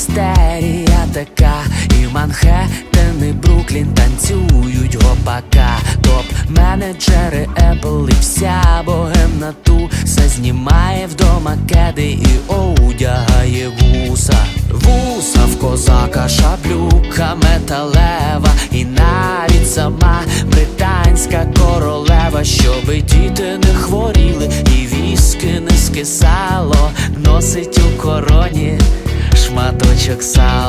істерія така, і Манхеттен, і Бруклін танцюють гопака. Топ-менеджери Apple і вся богемна туса знімає вдома кеди і одягає вуса. Вуса в козака, шаблюка металева, і навіть сама британська королева, щоб діти не хворіли, і віски не скисало, носить у короні. Ancak sağ